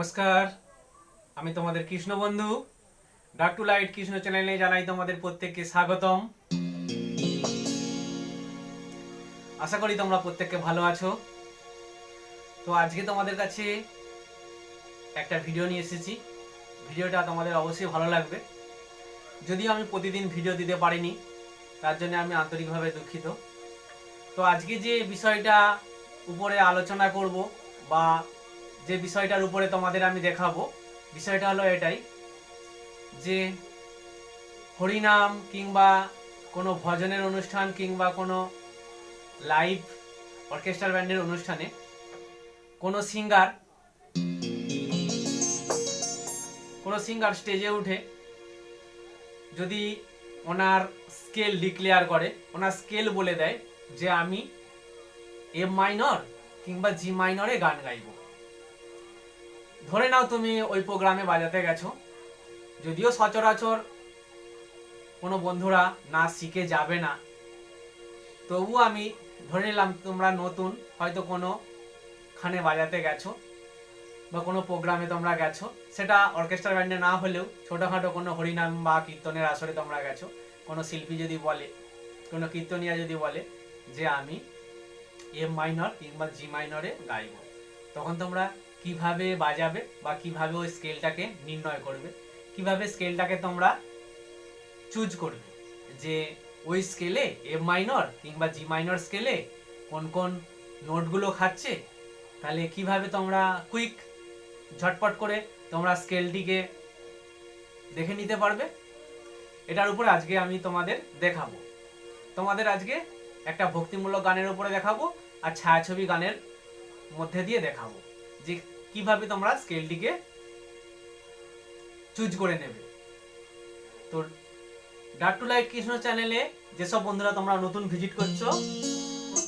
নমস্কার। আমি তোমাদের কৃষ্ণ বন্ধু। ডাক টু লাইট কৃষ্ণ চ্যানেলে জানাই তোমাদের প্রত্যেককে স্বাগতম। আশা করি তোমরা প্রত্যেককে ভালো আছো। তো আজকে তোমাদের কাছে একটা ভিডিও নিয়ে এসেছি। ভিডিওটা তোমাদের অবশ্যই ভালো লাগবে। যদিও আমি প্রতিদিন ভিডিও দিতে পারিনি, তার জন্য আমি আন্তরিকভাবে দুঃখিত। তো আজকে যে বিষয়টা উপরে আলোচনা করব বা যে বিষয়টার উপরে তোমাদের আমি দেখাবো, বিষয়টা হলো এটাই যে হরিনাম কিংবা কোনো ভজনের অনুষ্ঠান কিংবা কোনো লাইভ অর্কেস্ট্রা ব্যান্ডের অনুষ্ঠানে কোনো সিঙ্গার কোনো সিঙ্গার স্টেজে উঠে যদি ওনার স্কেল ডিক্লেয়ার করে, ওনার স্কেল বলে দেয় যে আমি এম মাইনর কিংবা জি মাইনরে গান গাইবো। ধরে নাও তুমি ওই প্রোগ্রামে বাজাতে গেছো। যদিও সচরাচর কোনো বন্ধুরা না শিখে যাবে না। তবু আমি ধরে নিলাম তোমরা নতুন, হয়তো কোনো খানে বাজাতে গেছো বা কোনো প্রোগ্রামে তোমরা গেছো। সেটা অর্কেস্ট্রা ব্যান্ডে না হলেও ছোটোখাটো কোনো হরিনাম বা কীর্তনের আসরে তোমরা গেছো। কোনো শিল্পী যদি বলে, কোনো কীর্তনিয়া যদি বলে যে আমি এম মাইনর কিংবা জি মাইনরে গাইব, তখন তোমরা কীভাবে বাজাবে বা কীভাবে ওই স্কেলটাকে নির্ণয় করবে? কীভাবে স্কেলটাকে তোমরা চুজ করবে? যে ওই স্কেলে এম মাইনর কিংবা জি মাইনর স্কেলে কোন কোন নোটগুলো খাচ্ছে? তাহলে কীভাবে তোমরা কুইক ঝটপট করে তোমরা স্কেলটিকে দেখে নিতে পারবে? এটার উপরে আজকে আমি তোমাদের দেখাবো। তোমাদের আজকে একটা ভক্তিমূলক গানের উপরে দেখাবো আর ছায়াছবি গানের মধ্যে দিয়ে দেখাবো। যে কীভাবে তোমরা স্কেলটিকে চুজ করে নেবে। তো ডাক টু লাইট কৃষ্ণ চ্যানেলে যেসব বন্ধুরা তোমরা নতুন ভিজিট করছ,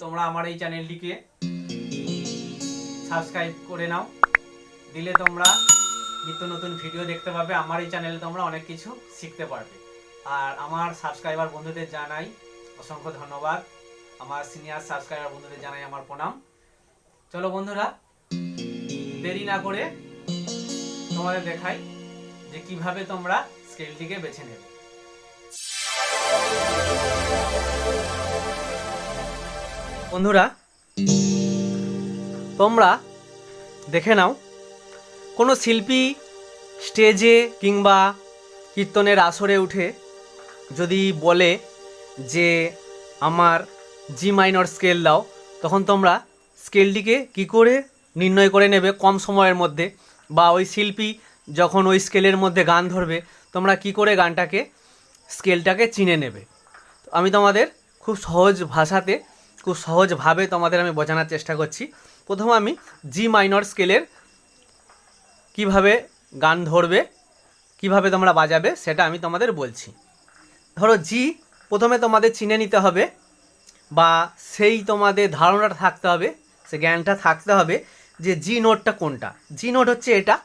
তোমরা আমার এই চ্যানেলটিকে সাবস্ক্রাইব করে নাও। দিলে তোমরা নিত্য নতুন ভিডিও দেখতে পাবে, আমার এই চ্যানেলে তোমরা অনেক কিছু শিখতে পারবে। আর আমার সাবস্ক্রাইবার বন্ধুদের জানাই অসংখ্য ধন্যবাদ। আমার সিনিয়র সাবস্ক্রাইবার বন্ধুদের জানাই আমার প্রণাম। চলো বন্ধুরা দেরি না করে তোমাদের দেখাই যে কীভাবে তোমরা স্কেলটিকে বেছে নেবে। বন্ধুরা, তোমরা দেখে নাও, কোনো শিল্পী স্টেজে কিংবা কীর্তনের আসরে উঠে যদি বলে যে, আমার জি মাইনর স্কেল দাও, তখন তোমরা স্কেলটিকে কি করে নির্ণয় করে নেবে কম সময়ের মধ্যে। বা ওই শিল্পী যখন ওই স্কেলের মধ্যে গান ধরবে, তোমরা কি করে গানটাকে, স্কেলটাকে চিনে নেবে? আমি তোমাদের খুব সহজ ভাষাতে, খুব সহজভাবে তোমাদের আমি বোঝানোর চেষ্টা করছি। প্রথম আমি জি মাইনর স্কেলের কীভাবে গান ধরবে, কীভাবে তোমরা বাজাবে, সেটা আমি তোমাদের বলছি। ধরো জি প্রথমে তোমাদের চিনে নিতে হবে, বা সেই তোমাদের ধারণাটা থাকতে হবে, সে জ্ঞানটা থাকতে হবে যে জি নোটটা কোনটা? জি নোট হচ্ছে এটা।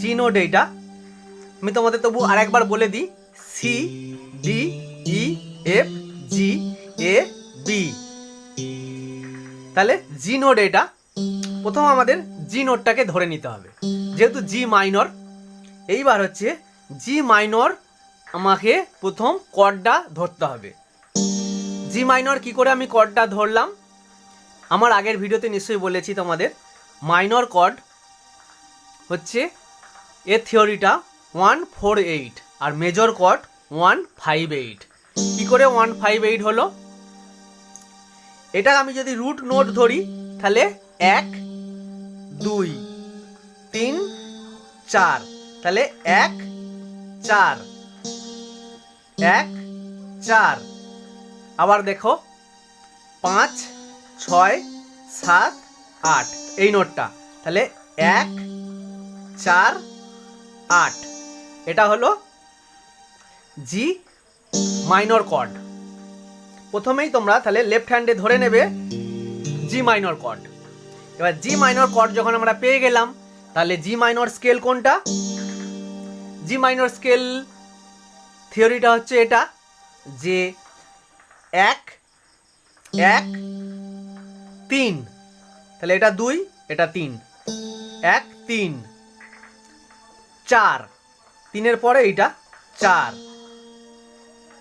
জি নোট এইটা। আমি তোমাদের তবু আরেকবার বলে দিই। C D E F G A B তাহলে জি নোট এটা প্রথম আমাদের জি নোটটাকে ধরে নিতে হবে। যেহেতু জি মাইনর এইবার হচ্ছে জি মাইনর আমাকে প্রথম কর্ডটা ধরতে হবে। জি মাইনর কি করে আমি কর্ডটা ধরলাম? আমার আগের ভিডিওতে নিশ্চয়ই বলেছি তোমাদের। মাইনর কর্ড হচ্ছে এর থিওরিটা ওয়ান ফোর এইট আর major chord one five eight কী করে ওয়ান ফাইভ এইট হলো? এটা আমি যদি রুট নোট ধরি, তাহলে এক, দুই, তিন, চার। তাহলে এক, চার। এক, চার। আবার দেখো, পাঁচ ছয়, সাত, আট। এই নোটটা। তাহলে এক, চার, আট। এটা হলো জি মাইনর কর্ড। প্রথমেই তোমরা তাহলে লেফট হ্যান্ডে ধরে নেবে জি মাইনর কর্ড। এবার জি মাইনর কর্ড যখন আমরা পেয়ে গেলাম, তাহলে জি মাইনর স্কেল কোনটা? জি মাইনর স্কেল থিওরিটা হচ্ছে এটা যে এক এক তিন। তাহলে এটা দুই, এটা তিন। এক, তিন। চার। তিনের পরে এইটা চার।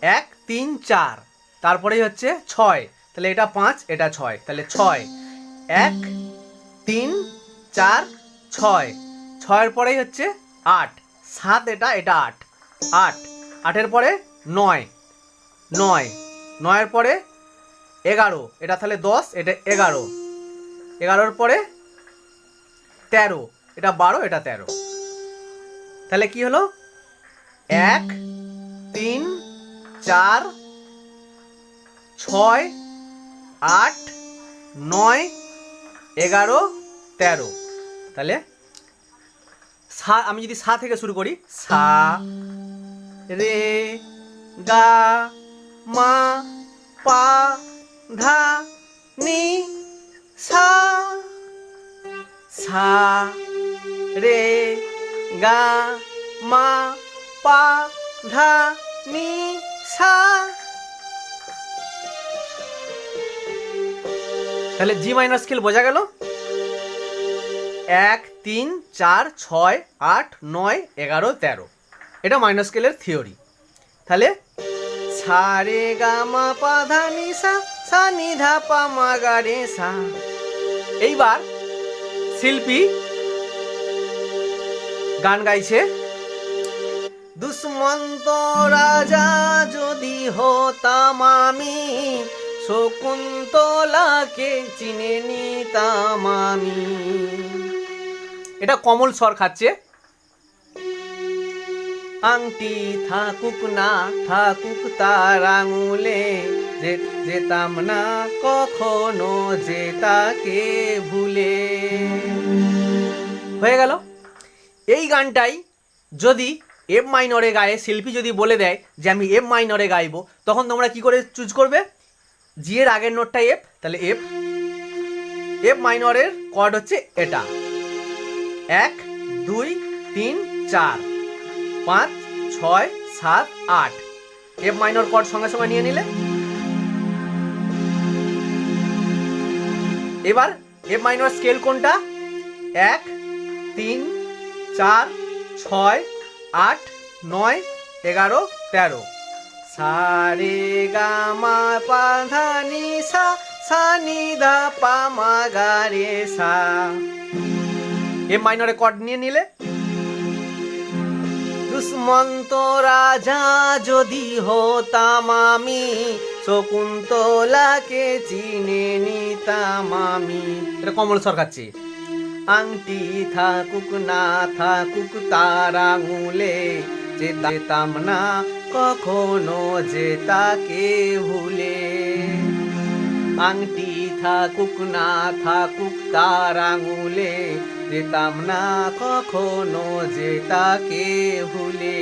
এক, তিন, চার। তারপরেই হচ্ছে ছয়। তাহলে এটা পাঁচ, এটা ছয়। তাহলে ছয়। এক, তিন, চার, ছয়। ছয়ের পরেই হচ্ছে আট। সাত এটা এটা আট। আট। আটের পরে নয়। নয়। নয়ের পরে এগারো। এটা তাহলে দশ, এটা এগারো। এগারোর পরে তেরো। এটা বারো, এটা তেরো। তাহলে কি হলো? এক, তিন, চার, ছয়, আট, নয়, এগারো, তেরো। তাহলে সা, আমি যদি সা থেকে শুরু করি, সা, রে, গা, মা, পা ধা, নি, সা সা, রে, গা, মা, পা, ধা, নি, সা। তাহলে জি মাইনর স্কেল বোঝা গেল? এক, তিন, চার, ছয়, আট, নয়, এগারো, তেরো। এটা মাইনর স্কেলের থিওরি। তাহলে সা, রে, গা, মা, পা, ধা, নি সা সা নি ধা পা মা সা। এইবার শিল্পী গান গাইছে। দুষ্মন্ত রাজা যদি হতাম আমি, শকুন্তলাকে চিনে নিতাম আমি। এটা কমল স্বর খাচ্ছে। আংটি থাকুক না, থাকুক তার আঙুলে। যেতাম না কখনো যে তাকে ভুলে। হয়ে গেল। এই গানটাই যদি এফ মাইনরে গায়ে শিল্পী যদি বলে দেয় যে, আমি এফ মাইনরে গাইবো তখন তোমরা কি করে চুজ করবে? জি এর আগের নোটটা এফ তাহলে এফ এফ মাইনরের কর্ড হচ্ছে এটা। এক, দুই, তিন, চার। পাঁচ, ছয়, সাত, আট। এফ মাইনর কর্ড সঙ্গে সঙ্গে নিয়ে নিলে। এবার এফ মাইনর স্কেল কোনটা? এক, তিন, চার, ছয়, আট, নয়, এগারো, তেরো। সারে গা, মা, পা, ধা, নি, সা সা, নি ধা পা, মা, গা, রে, সা। এ মাইনরে কর্ড নিয়ে নিলে। দুষ্মন্ত রাজা যদি হতাম আমি, শকুন্তলাকে চিনে নিতাম আমি। এটা কমল সরকারছি আংটি থাকুক না থাকুক তার আঙুলে, যেতাম না কখনো যে তাকে ভুলে। আংটি থাকুক না থাকুক তার আঙুলে যেতাম না কখনো যে তাকে ভুলে।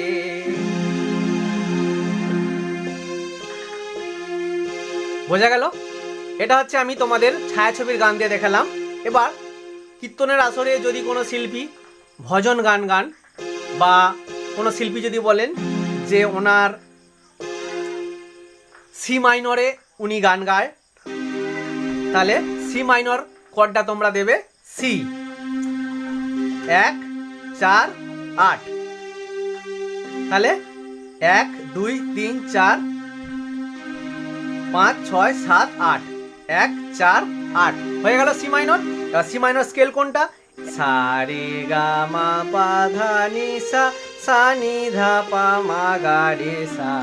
বোঝা গেল? এটা হচ্ছে আমি তোমাদের ছায়াছবির গান দিয়ে দেখালাম। এবার কীর্তনের আসরে যদি কোনো শিল্পী ভজন গান গান বা কোনো শিল্পী যদি বলেন যে ওনার সি মাইনরে উনি গান গায়, তাহলে সি মাইনর কর্ডটা তোমরা দেবে সি। এক, চার, আট। তাহলে এক, দুই, তিন, চার, পাঁচ, ছয়, সাত, আট। এক, চার, আট। হয়ে গেল C minor. C minor scale কোনটা? সা রে গা মা পা ধা নি সা সা নি ধা পা মা গা রে সা।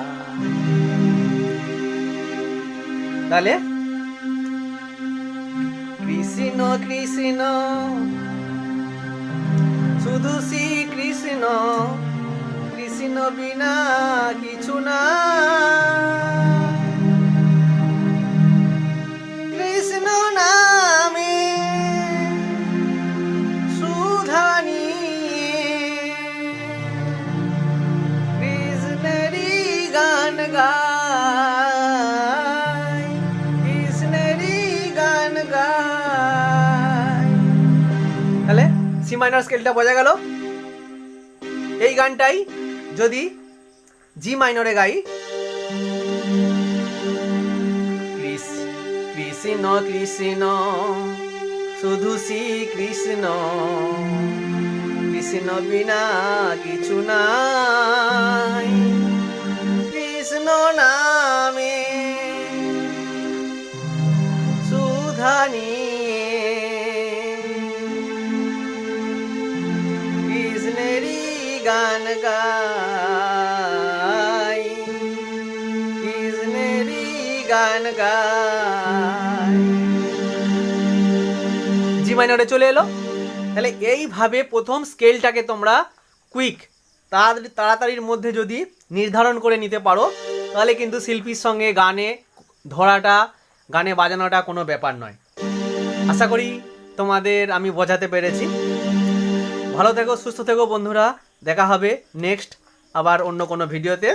তাহলে কৃষ্ণ কৃষ্ণ শুধু শ্রী কৃষ্ণ কৃষ্ণ বিনা কিছু না। কৃষ্ণ নামে সুধানি গান সি মাইনর স্কেলটা বোঝা গেল। এই গানটাই যদি জি মাইনরে গাই। কৃষ- কৃষ্ণ কৃষ্ণ, শুধু শ্রী কৃষ্ণ কৃষ্ণ বিনা কিছু নাই। কৃষ্ণ নামে সুধানি গান গাই। কৃষ্ণেরই গান গাই। জি মাইনরে চলে এলো। তাহলে এইভাবে প্রথম স্কেলটাকে তোমরা কুইক, তাড়াতাড়ি, তাড়াতাড়ির মধ্যে যদি নির্ধারণ করে নিতে পারো, তাহলে কিন্তু শিল্পীর সঙ্গে গানে ধরাটা, গানে বাজানোটা কোনো ব্যাপার নয়। আশা করি তোমাদের আমি বোঝাতে পেরেছি। ভালো থেকো, সুস্থ থেকো বন্ধুরা। দেখা হবে নেক্সট আবার অন্য কোনো ভিডিওতে।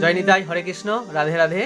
জয় নিতাই হরে কৃষ্ণ রাধে রাধে।